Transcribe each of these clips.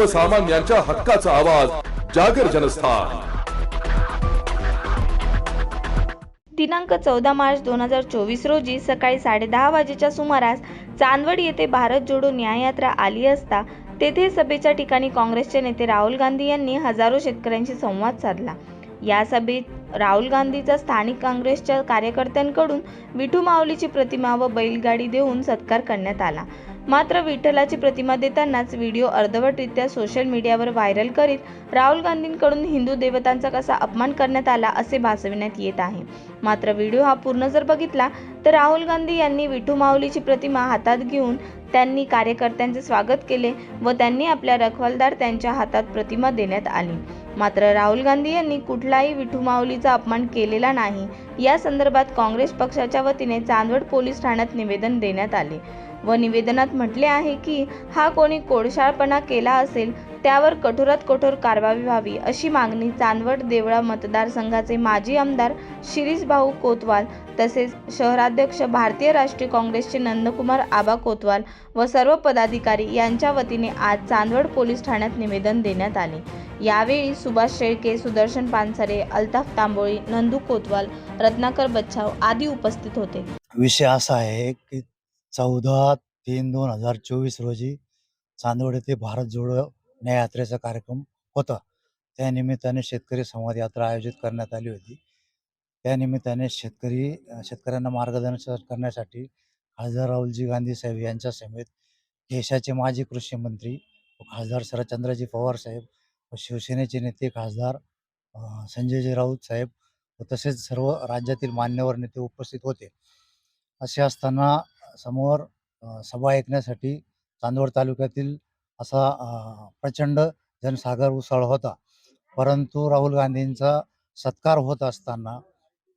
सर्वसामान्यांच्या हक्काचा आवाज जागर जनस्थान. दिनांक चौदा मार्च दोन हजार चोवीस रोजी सकाळी साडेदहा वाजेच्या सुमारास चांदवड येथे भारत जोडो न्याययात्रा आली असता तेथे सभेच्या ठिकाणी काँग्रेसचे नेते राहुल गांधी यांनी हजारो शेतकऱ्यांशी संवाद साधला. या सभेत राहुल गांधीचा स्थानिक काँग्रेसच्या कार्यकर्त्यांकडून विठू माऊलीची प्रतिमा व बैलगाडी देऊन सत्कार करण्यात आला. मात्र विठ्ठलाची प्रतिमा देतानाच व्हिडिओ अर्धवटरित्या सोशल मीडियावर व्हायरल करीत राहुल गांधींकडून हिंदू देवतांचा कसा अपमान करण्यात आला असे भासविण्यात येत आहे. मात्र व्हिडिओ हा पूर्ण जर बघितला तर राहुल गांधी यांनी विठू माऊलीची प्रतिमा हातात घेऊन त्यांनी कार्यकर्त्यांचे स्वागत केले व त्यांनी आपल्या रखवालदार त्यांच्या हातात प्रतिमा देण्यात आली. मात्र राहुल गांधी यांनी कुठलाही विठू माऊलीचा अपमान केलेला नाही. या संदर्भात काँग्रेस पक्षाच्या वतीने चांदवड पोलीस ठाण्यात निवेदन देण्यात आले व निवेदनात म्हटले आहे की हा कोणी कोळशाळपणा केला असेल त्यावर कठोरात कठोर कारवाई व्हावी अशी मागणी चांदवड देवळा मतदारसंघाचे माजी आमदार शिरीष भाऊ कोतवाल तसेच शहराध्यक्ष भारतीय राष्ट्रीय काँग्रेसचे नंदकुमार आबा कोतवाल व सर्व पदाधिकारी यांच्या वतीने आज चांदवड पोलीस ठाण्यात निवेदन देण्यात आले. यावेळी सुभाष शेळके सुदर्शन पानसरे अल्ताफ तांबोळी नंदू कोतवाल रत्नाकर बच्छाव आदी उपस्थित होते. विषय असा आहे की चौदा तीन दोन हजार चोवीस रोजी चांदवड येथे भारत जोडो न्याययात्रेचा कार्यक्रम होता. त्या निमित्ताने शेतकरी संवाद यात्रा आयोजित करण्यात आली होती. त्या निमित्ताने शेतकरी शेतकऱ्यांना मार्गदर्शन करण्यासाठी खासदार राहुलजी गांधी साहेब यांच्या समेत देशाचे माजी कृषी मंत्री व खासदार शरदचंद्रजी पवार साहेब व शिवसेनेचे नेते खासदार संजयजी राऊत साहेब व तसेच सर्व राज्यातील मान्यवर नेते उपस्थित होते. असे असताना समोर सभा ऐकण्यासाठी चांदवड तालुक्यातील असा प्रचंड जनसागर उसळ होता. परंतु राहुल गांधींचा सत्कार होत असताना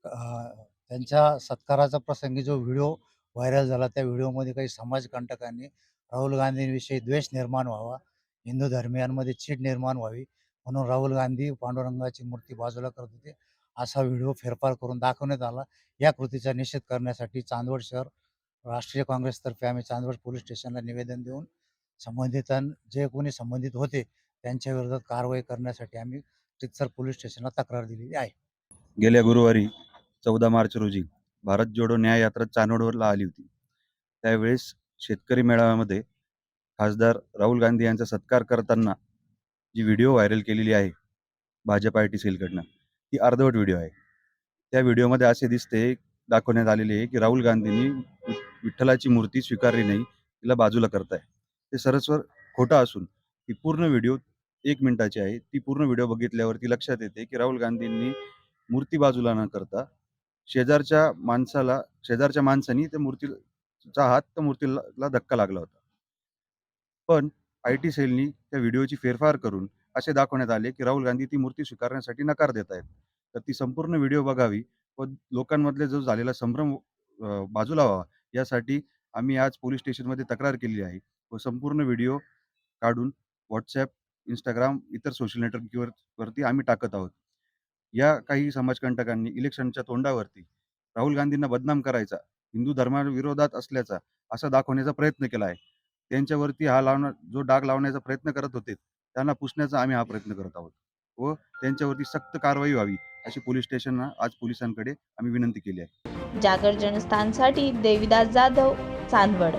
त्यांच्या सत्काराचा प्रसंगी जो व्हिडिओ व्हायरल झाला त्या व्हिडिओमध्ये काही समाजकंटकांनी राहुल गांधींविषयी द्वेष निर्माण व्हावा हिंदू धर्मियांमध्ये चीड निर्माण व्हावी म्हणून राहुल गांधी पांडुरंगाची मूर्ती बाजूला करत होते. असा व्हिडिओ फेरफार करून दाखवण्यात आला. या कृतीचा निषेध करण्यासाठी चांदवड शहर राष्ट्रीय काँग्रेसतर्फे आम्ही चांदवड पोलीस स्टेशनला निवेदन देऊन संबंधितां जे कोणी संबंधित होते त्यांच्या विरोधात कारवाई करण्यासाठी आम्ही चितसर पोलीस स्टेशनला तक्रार दिलेली आहे. गेल्या गुरुवारी चौदा मार्च रोजी भारत जोडो न्याय यात्रा चानोडवरला आली होती. त्यावेळेस शेतकरी मेळाव्यामध्ये खासदार राहुल गांधी यांचा सत्कार करताना जी व्हिडिओ व्हायरल केलेली आहे भाजप आय टी सेलकडनं ती अर्धवट व्हिडिओ आहे. त्या व्हिडिओमध्ये असे दिसते दाखवण्यात आलेले आहे की राहुल गांधींनी विठ्ठलाची मूर्ती स्वीकारली नाही तिला बाजूला करताय. ते सरस्वर खोटा असून ती पूर्ण व्हिडिओ एक मिनिटाची आहे ती पूर्ण व्हिडिओ बघितल्यावरती लक्षात येते की राहुल गांधींनी मूर्ती बाजूला न करता शेजारच्या माणसाला शेजारच्या माणसानी त्या मूर्तीचा हात त्या मूर्तीला धक्का लागला होता. पण आय टी सेलनी त्या व्हिडिओची फेरफार करून असे दाखवण्यात आले की राहुल गांधी ती मूर्ती स्वीकारण्यासाठी नकार देत आहेत. तर ती संपूर्ण व्हिडिओ बघावी व लोकांमधले जो झालेला संभ्रम बाजूला व्हावा यासाठी आम्ही आज पोलीस स्टेशनमध्ये तक्रार केली आहे व संपूर्ण व्हिडिओ काढून व्हॉट्सॲप इंस्टाग्राम इतर सोशल नेटवर्कवर वरती आम्ही टाकत आहोत. या काही समाजकंटकांनी इलेक्शनच्या तोंडावरती राहुल गांधींना बदनाम करायचा हिंदू धर्माविरोधात असल्याचा असा दाखवण्याचा प्रयत्न केला आहे. त्यांच्यावरती हा लावणार जो डाग लावण्याचा प्रयत्न करत होते त्यांना पुसण्याचा आम्ही हा प्रयत्न करत आहोत व त्यांच्यावरती सक्त कारवाई व्हावी अशी पोलीस स्टेशनला आज पोलिसांकडे आम्ही विनंती केली आहे. जागर जनस्थानसाठी देविदास जाधव चांदवड.